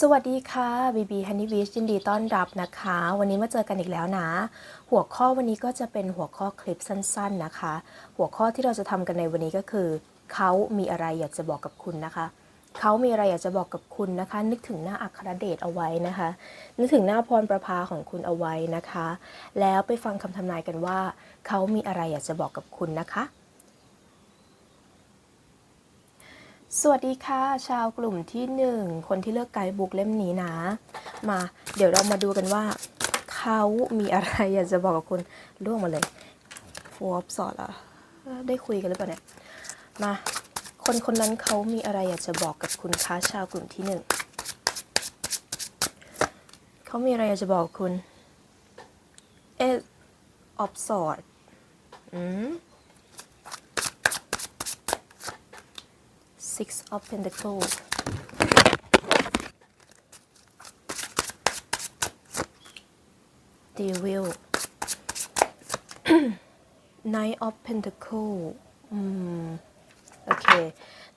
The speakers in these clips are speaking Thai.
สวัสดีค่ะบีบีฮันนี่วิชยินดีต้อนรับนะคะ วันนี้มาเจอกันอีกแล้วนะ หัวข้อวันนี้ก็จะเป็นหัวข้อคลิปสั้น ๆนะคะ หัวข้อที่เราจะทำกันในวันนี้ก็คือ เขามีอะไรอยากจะบอกกับคุณนะคะ เขามีอะไรอยากจะบอกกับคุณนะคะ นึกถึงหน้าอัครเดชเอาไว้นะคะ นึกถึงหน้าพรประภาของคุณเอาไว้นะคะ แล้วไปฟังคำทำนายกันว่า เขามีอะไรอยากจะบอกกับคุณนะคะ สวัสดีค่ะ ชาวกลุ่มที่หนึ่งคนที่เลือกไกด์บุ๊กเล่มนี้นะ มาเดี๋ยวเรามาดูกันว่า เขามีอะไรอยากจะบอกกับคุณล่วงมาเลยฟวบสอดอะได้คุยกันหรือเปล่าเนี่ยมา คนคนนั้นเขามีอะไรอยากจะบอกกับคุณคะชาวกลุ่มที่หนึ่งเขามีอะไรอยากจะบอกคุณ เออออฟสอดอืม Six of Pentacles Devil Knight of Pentacles อืม โอเค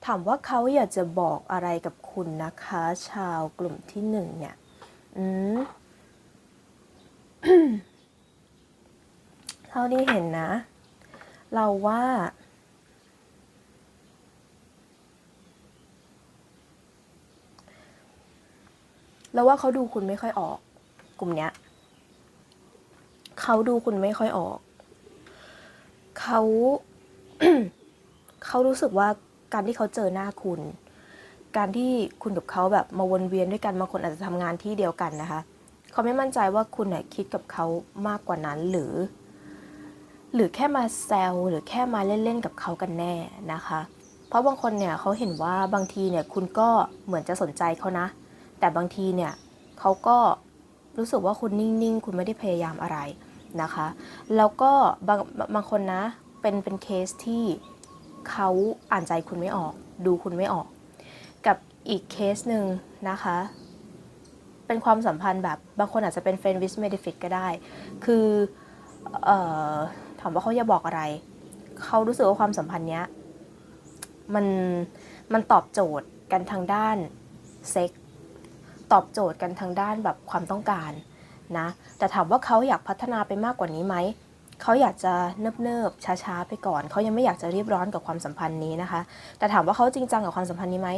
ถามว่าเขาอยากจะบอกอะไรกับคุณนะคะ ชาวกลุ่มที่หนึ่งเนี่ย อืมเท่าที่เห็นนะ เราว่าแล้วว่าเขาดูคุณไม่ค่อยออก กลุ่มเนี้ยเขาดูคุณไม่ค่อยออก เขา เขารู้สึกว่าการที่เขาเจอหน้าคุณ การที่คุณกับเขาแบบมาวนเวียนด้วยกันบางคนอาจจะทำงานที่เดียวกันนะคะ เขาไม่มั่นใจว่าคุณเนี่ยคิดกับเขามากกว่านั้นหรือ หรือแค่มาแซวหรือแค่มาเล่นๆกับเขากันแน่นะคะ เพราะบางคนเนี่ยเขาเห็นว่าบางทีเนี่ยคุณก็เหมือนจะสนใจเขานะ แต่บางทีเนี่ยเขาก็รู้สึกว่าคุณนิ่งๆ คุณไม่ได้พยายามอะไรนะคะ แล้วก็บางบางคนนะเป็นเป็นเคสที่ เขาอ่านใจคุณไม่ออก ดูคุณไม่ออก กับอีกเคสหนึ่งนะคะ เป็นความสัมพันธ์แบบบางคนอาจจะเป็น friend with benefit ก็ได้ คือออถามว่าเขาจะบอกอะไร เขารู้สึกว่าความสัมพันธ์เนี้ยมันมันตอบโจทย์กันทางด้านเซ็กตอบโจทย์กันทางด้านแบบความต้องการนะ แต่ถามว่าเขาอยากพัฒนาไปมากกว่านี้ไหม เขาอยากจะเนิบๆช้าๆไปก่อน เขายังไม่อยากจะรีบร้อนกับความสัมพันธ์นี้นะคะ แต่ถามว่าเขาจริงจังกับความสัมพันธ์นี้ไหม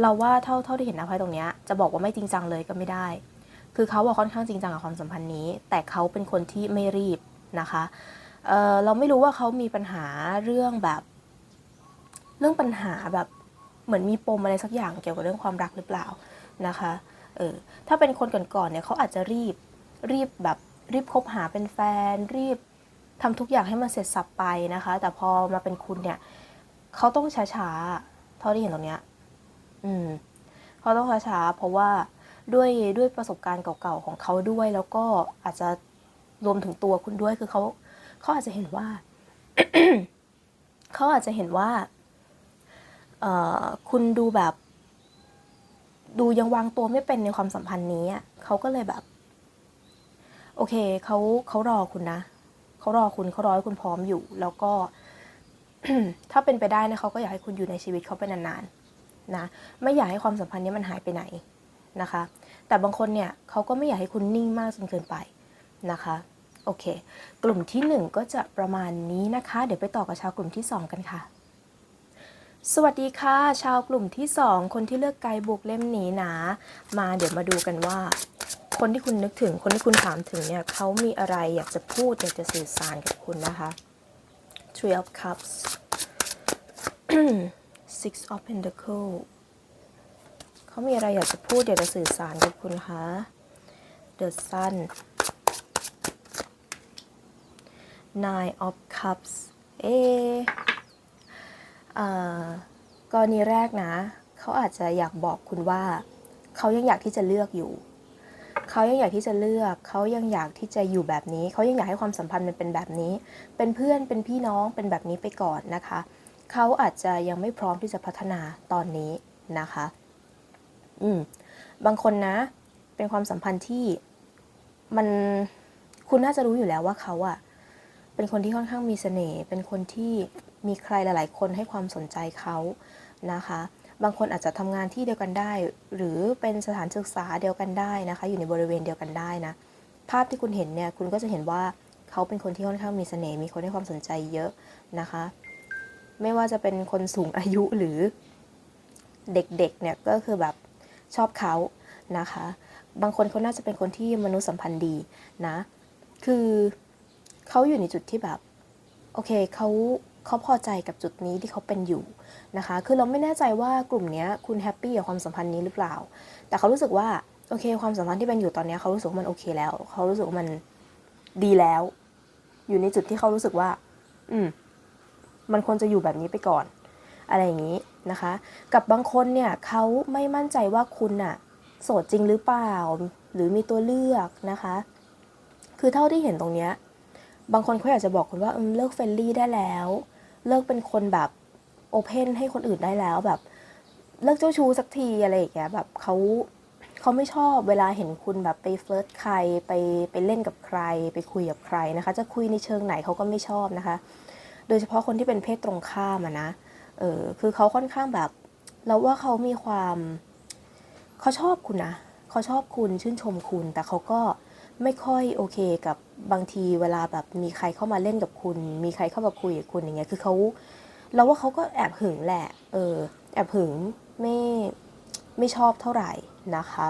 เราว่าเท่าเท่าที่เห็นนะไพ่ตรงเนี้ยจะบอกว่าไม่จริงจังเลยก็ไม่ได้ คือเขาว่าค่อนข้างจริงจังกับความสัมพันธ์นี้ แต่เขาเป็นคนที่ไม่รีบนะคะเเราไม่รู้ว่าเขามีปัญหาเรื่องแบบ เรื่องปัญหาแบบเหมือนมีปมอะไรสักอย่างเกี่ยวกับเรื่องความรักหรือเปล่านะคะเออถ้าเป็นคนก่อนๆเนี่ยเขาอาจจะรีบรีบแบบรีบคบหาเป็นแฟน รีบ ทำทุกอย่างให้มันเสร็จสับไปนะคะ แต่พอมาเป็นคุณเนี่ยเขาต้องช้าๆเท่าที่เห็นตรงเนี้ยอืมเขาต้องช้าๆเพราะว่าด้วยด้วยประสบการณ์เก่าๆของเขาด้วย แล้วก็อาจจะรวมถึงตัวคุณด้วยคือเขาเขาอาจจะเห็นว่าเขาอาจจะเห็นว่าเอ่อคุณดูแบบ ดูยังวางตัวไม่เป็นในความสัมพันธ์นี้เขาก็เลยแบบ โอเคเขาเขารอคุณนะ เขารอคุณเขารอให้คุณพร้อมอยู่ แล้วก็ถ้าเป็นไปได้นะเขาก็อยากให้คุณอยู่ในชีวิตเขาไปนานๆนะไม่อยากให้ความสัมพันธ์นี้มันหายไปไหนนะคะ แต่บางคนเนี่ยเขาก็ไม่อยากให้คุณนิ่งมากจนเกินไปนะคะโอเค กลุ่มที่หนึ่งก็จะประมาณนี้นะคะ เดี๋ยวไปต่อกับชาวกลุ่มที่สองกันค่ะ สวัสดีค่ะ ชาวกลุ่มที่ 2 คนที่เลือกไกด์บุ๊กเล่มนี้นะ มาเดี๋ยวมาดูกันว่า คนที่คุณนึกถึง คนที่คุณถามถึงเนี่ยเขามีอะไรอยากจะพูดอยากจะสื่อสารกับคุณนะคะ Three of Cups Six of Pentacles เขามีอะไรอยากจะพูดอยากจะสื่อสารกับคุณคะ The Sun Nine of Cups เออ่อกรณีแรกนะ เขาอาจจะอยากบอกคุณว่า เขายังอยากที่จะเลือกอยู่ เขายังอยากที่จะเลือก เขายังอยากที่จะอยู่แบบนี้ เขายังอยากให้ความสัมพันธ์มันเป็นแบบนี้ เป็นเพื่อน เป็นพี่น้อง เป็นแบบนี้ไปก่อนนะคะ เขาอาจจะยังไม่พร้อมที่จะพัฒนาตอนนี้นะคะ อืม บางคนนะ เป็นความสัมพันธ์ที่มัน คุณน่าจะรู้อยู่แล้วว่าเขาอะเป็นคนที่ค่อนข้างมีเสน่ห์ เป็นคนที่มีใครหลาย ๆ คนให้ความสนใจเขานะคะ บางคนอาจจะทำงานที่เดียวกันได้ หรือเป็นสถานศึกษาเดียวกันได้นะคะ อยู่ในบริเวณเดียวกันได้นะ ภาพที่คุณเห็นเนี่ยคุณก็จะเห็นว่าเขาเป็นคนที่ค่อนข้างมีเสน่ห์มีคนให้ความสนใจเยอะนะคะ ไม่ว่าจะเป็นคนสูงอายุหรือเด็กๆเนี่ยก็คือแบบชอบเขานะคะ บางคนเขาน่าจะเป็นคนที่มนุษยสัมพันธ์ดีนะ คือเขาอยู่ในจุดที่แบบโอเคเขาเขาพอใจกับจุดนี้ที่เขาเป็นอยู่ นะคะ คือเราไม่แน่ใจว่ากลุ่มนี้คุณแฮปปี้กับความสัมพันธ์นี้หรือเปล่า แต่เขารู้สึกว่าโอเค ความสัมพันธ์ที่เป็นอยู่ตอนนี้เขารู้สึกว่ามันโอเคแล้ว เขารู้สึกว่ามันดีแล้ว อยู่ในจุดที่เขารู้สึกว่า อืม มันควรจะอยู่แบบนี้ไปก่อน อะไรอย่างนี้นะคะ กับบางคนเนี่ยเขาไม่มั่นใจว่าคุณน่ะโสดจริงหรือเปล่า หรือมีตัวเลือกนะคะ คือเท่าที่เห็นตรงเนี้ย บางคนเขาอยากจะบอกคุณว่าเออเลิกเฟรนลี่ได้แล้ว เลิกเป็นคนแบบ โอเพนให้คนอื่นได้แล้วแบบเลิกเจ้าชู้สักทีอะไรอย่างเงี้ยแบบเขาเขาไม่ชอบเวลาเห็นคุณแบบไปเฟิร์สใครไปไปเล่นกับใคร ไปคุยกับใครนะคะ จะคุยในเชิงไหนเขาก็ไม่ชอบนะคะ โดยเฉพาะคนที่เป็นเพศตรงข้ามอะนะเออคือเขาค่อนข้างแบบเราว่าเขามีความเขาชอบคุณนะเขาชอบคุณชื่นชมคุณ แต่เขาก็ไม่ค่อยโอเคกับบางทีเวลาแบบมีใครเข้ามาเล่นกับคุณ มีใครเข้ามาคุยกับคุณอย่างเงี้ยคือเขา เราว่าเขาก็แอบหึงแหละ เออ แอบหึงไม่ไม่ชอบเท่าไหร่นะคะ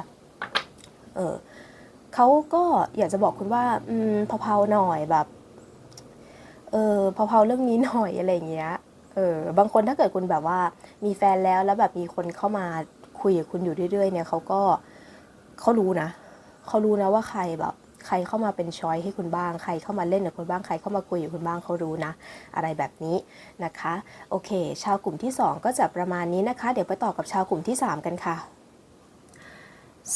เออเขาก็อยากจะบอกคุณว่า อืมเผาๆหน่อยแบบ เออเผาๆเรื่องนี้หน่อยอะไรอย่างเงี้ย เออ บางคนถ้าเกิดคุณแบบว่า มีแฟนแล้วแล้วแบบมีคนเข้ามาคุยกับคุณอยู่เรื่อยๆ เนี่ยเขาก็เขารู้นะเขารู้นะว่าใครแบบ ใครเข้ามาเป็นช้อยให้คุณบ้าง ใครเข้ามาเล่นกับคุณบ้าง ใครเข้ามาคุยกับคุณบ้างเขารู้นะ อะไรแบบนี้นะคะ โอเค ชาวกลุ่มที่ 2 ก็จะประมาณนี้นะคะ เดี๋ยวไปต่อกับชาวกลุ่มที่ 3 กันค่ะ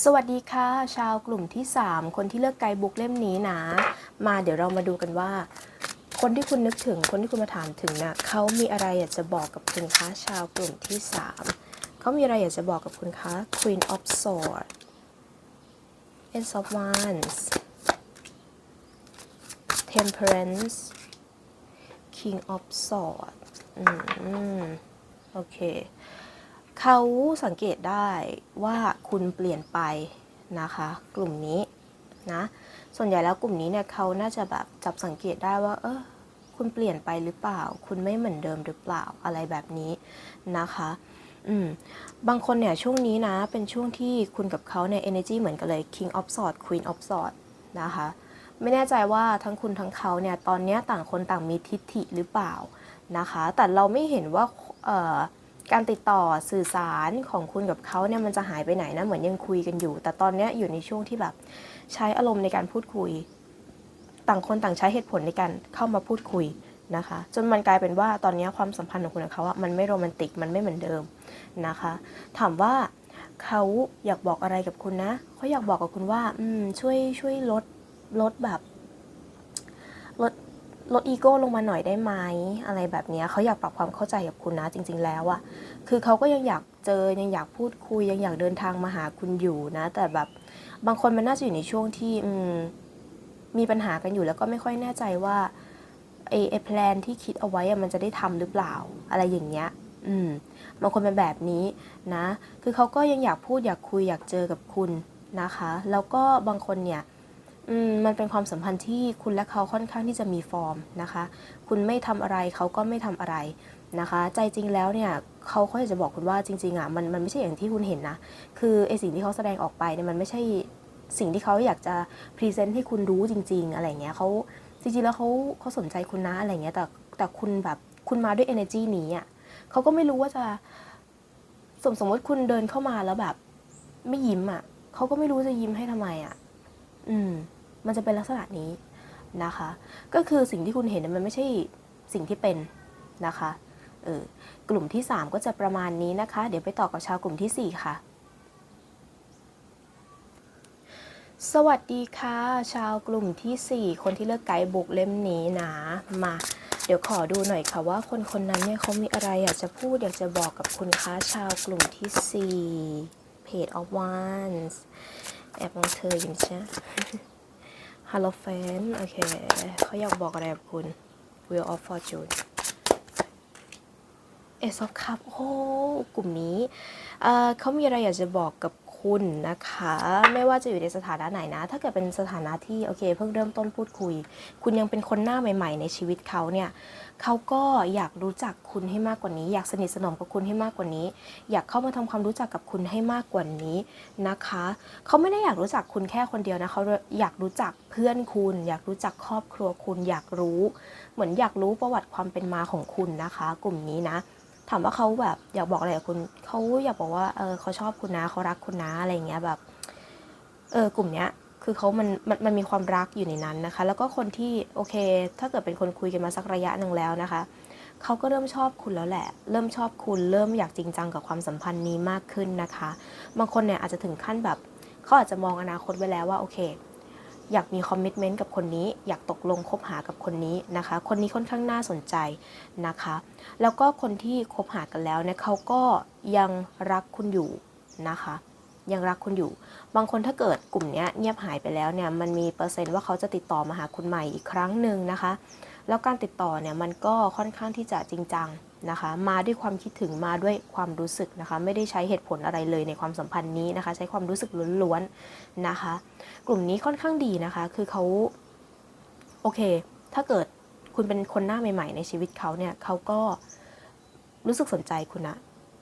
สวัสดีค่ะ ชาวกลุ่มที่ 3 คนที่เลือกไกด์บุ๊กเล่มนี้นะ มาเดี๋ยวเรามาดูกันว่า คนที่คุณนึกถึงคนที่คุณมาถามถึงนะ่ะเขามีอะไรอยากจะบอกกับคุณคะชาวกลุ่มที่ 3เขามีอะไรอยากจะบอกกับคุณคะ Queen of Swords Ace of Wands Temperance King of Swords อืม โอเค เขาสังเกตได้ว่าคุณเปลี่ยนไปนะคะ กลุ่มนี้นะ ส่วนใหญ่แล้วกลุ่มนี้เนี่ยเขาน่าจะแบบจับสังเกตได้ว่า เออคุณเปลี่ยนไปหรือเปล่า คุณไม่เหมือนเดิมหรือเปล่า อะไรแบบนี้นะคะ อืม บางคนเนี่ยช่วงนี้นะ เป็นช่วงที่คุณกับเขาเนี่ย energy เหมือนกันเลย king of swords queen of swords นะคะ ไม่แน่ใจว่าทั้งคุณทั้งเขาเนี่ยตอนนี้ต่างคนต่างมีทิฐิหรือเปล่านะคะ แต่เราไม่เห็นว่าการติดต่อสื่อสารของคุณกับเขาเนี่ยมันจะหายไปไหนนะเหมือนยังคุยกันอยู่ แต่ตอนนี้อยู่ในช่วงที่แบบใช้อารมณ์ในการพูดคุย ต่างคนต่างใช้เหตุผลในการเข้ามาพูดคุยนะคะ จนมันกลายเป็นว่าตอนนี้ความสัมพันธ์ของคุณกับเขาอะมันไม่โรแมนติกมันไม่เหมือนเดิมนะคะ ถามว่าเขาอยากบอกอะไรกับคุณนะเขาอยากบอกกับคุณว่า อืมช่วยช่วยลด ลดแบบลดลดอีโก้ลงมาหน่อยได้ไหมอะไรแบบนี้เขาอยากปรับความเข้าใจกับคุณนะจริง ๆ แล้วอะคือเขาก็ยังอยากเจอยังอยากพูดคุยยังอยากเดินทางมาหาคุณอยู่นะ แต่แบบบางคนมันน่าจะอยู่ในช่วงที่อืมีปัญหากันอยู่แล้วก็ไม่ค่อยแน่ใจว่าไอ้ไอ้แพลนที่คิดเอาไว้มันจะได้ทำหรือเปล่าอะไรอย่างเงี้ย อืมบางคนเป็นแบบนี้นะ คือเขาก็ยังอยากพูดอยากคุยอยากเจอกับคุณนะคะ แล้วก็บางคนเนี่ย มมันเป็นความสัมพันธ์ที่คุณและเขาค่อนข้างที่จะมีฟอร์มนะคะ คุณไม่ทำอะไรเขาก็ไม่ทำอะไรนะคะ ใจจริงแล้วเนี่ยเขาเขาอยากจะบอกคุณว่าจริงๆอะมันมันไม่ใช่อย่างที่คุณเห็นนะ คือไอสิ่งที่เขาแสดงออกไปเนี่ยมันไม่ใช่สิ่งที่เขาอยากจะพรีเซนต์ให้คุณรู้จริง ๆ อะไรเงี้ยเขาจริงๆแล้วเขาเขาสนใจคุณนะอะไรเงี้ยแต่แต่คุณแบบคุณมาด้วย energy นี้อะเขาก็ไม่รู้ว่าจะสมสมมติคุณเดินเข้ามาแล้วแบบ ไม่ยิ้มอะเขาก็ไม่รู้จะยิ้มให้ทำไมอะ อืม มันจะเป็นลักษณะนี้นะคะ ก็คือสิ่งที่คุณเห็นมันไม่ใช่สิ่งที่เป็นนะคะเออกลุ่มที่ 3 ก็จะประมาณนี้นะคะ เดี๋ยวไปต่อกับชาวกลุ่มทีสี่4 ค่ะ สวัสดีค่ะ ชาวกลุ่มทีสี่4 คนที่เลือกไกด์บุ๊กเล่มนี้นะมาเดี๋ยวขอดูหน่อยค่ะว่าคนคนนั้นเนี่ยเขามีอะไรอยากจะพูดอยากจะบอกกับคุณคะชาวกลุ่มที่ 4 Page of Wands แอบมองเธออยู่ใช่ ฮัลโหลแฟนโอเคเขาอยากบอกอะไรกับคุณ Wheel of Fortune เอซอฟคับโอ้กลุ่มนี้เขามีอะไรอยากจะบอกกับ คุณนะคะ ไม่ว่าจะอยู่ในสถานะไหนนะ ถ้าเกิดเป็นสถานะที่โอเค เพิ่งเริ่มต้นพูดคุย คุณยังเป็นคนหน้าใหม่ ๆ ในชีวิตเขาเนี่ยเขาก็อยากรู้จักคุณให้มากกว่านี้ อยากสนิทสนมกับคุณให้มากกว่านี้ อยากเข้ามาทำความรู้จักกับคุณให้มากกว่านี้นะคะเขาไม่ได้อยากรู้จักคุณแค่คนเดียวนะเขาอยากรู้จักเพื่อนคุณ อยากรู้จักครอบครัวคุณ อยากรู้ เหมือนอยากรู้ประวัติความเป็นมาของคุณนะคะ กลุ่มนี้นะ ถามว่าเขาแบบอยากบอกอะไรกับคุณเขาอยากบอกว่าเออเขาชอบคุณนะเขารักคุณนะอะไรเงี้ยแบบเออกลุ่มเนี้ยคือเขามันมันมันมีความรักอยู่ในนั้นนะคะ แล้วก็คนที่โอเค ถ้าเกิดเป็นคนคุยกันมาสักระยะหนึ่งแล้วนะคะเขาก็เริ่มชอบคุณแล้วแหละ เริ่มชอบคุณ เริ่มอยากจริงจังกับความสัมพันธ์นี้มากขึ้นนะคะ บางคนเนี่ยอาจจะถึงขั้นแบบเขาอาจจะมองอนาคตไว้แล้วว่าโอเค อยากมีคอมมิชเมนต์กับคนนี้ อยากตกลงคบหากับคนนี้นะคะ คนนี้ค่อนข้างน่าสนใจนะคะ แล้วก็คนที่คบหากันแล้วเนี่ยเขาก็ยังรักคุณอยู่นะคะ ยังรักคุณอยู่ บางคนถ้าเกิดกลุ่มนี้เงียบหายไปแล้วเนี่ยมันมีเปอร์เซ็นต์ว่าเขาจะติดต่อมาหาคุณใหม่อีกครั้งหนึ่งนะคะ แล้วการติดต่อเนี่ยมันก็ค่อนข้างที่จะจริงจัง นะคะ มาด้วยความคิดถึงมาด้วยความรู้สึกนะคะ ไม่ได้ใช้เหตุผลอะไรเลยในความสัมพันธ์นี้นะคะ ใช้ความรู้สึกล้วนๆนะคะ กลุ่มนี้ค่อนข้างดีนะคะ คือเขาโอเค ถ้าเกิดคุณเป็นคนหน้าใหม่ ๆ ในชีวิตเขาเนี่ยเขาก็รู้สึกสนใจคุณนะ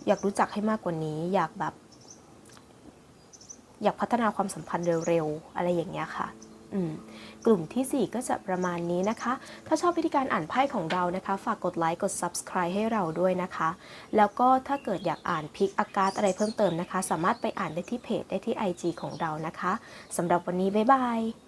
อยากรู้จักให้มากกว่านี้ อยากแบบ อยากพัฒนาความสัมพันธ์เร็วๆอะไรอย่างเงี้ยค่ะ กลุ่มทีสี่ 4 ก็จะประมาณนี้นะคะ ถ้าชอบวิธีการอ่านไพ่ของเรานะคะ ฝากกดไลค์ กด subscribe ให้เราด้วยนะคะ แล้วก็ถ้าเกิดอยากอ่านพิกอากาศอะไรเพิ่มเติมนะคะ สามารถไปอ่านได้ที่เพจได้ที่ IG ของเรานะคะสำหรับวันนี้ บ๊ายบาย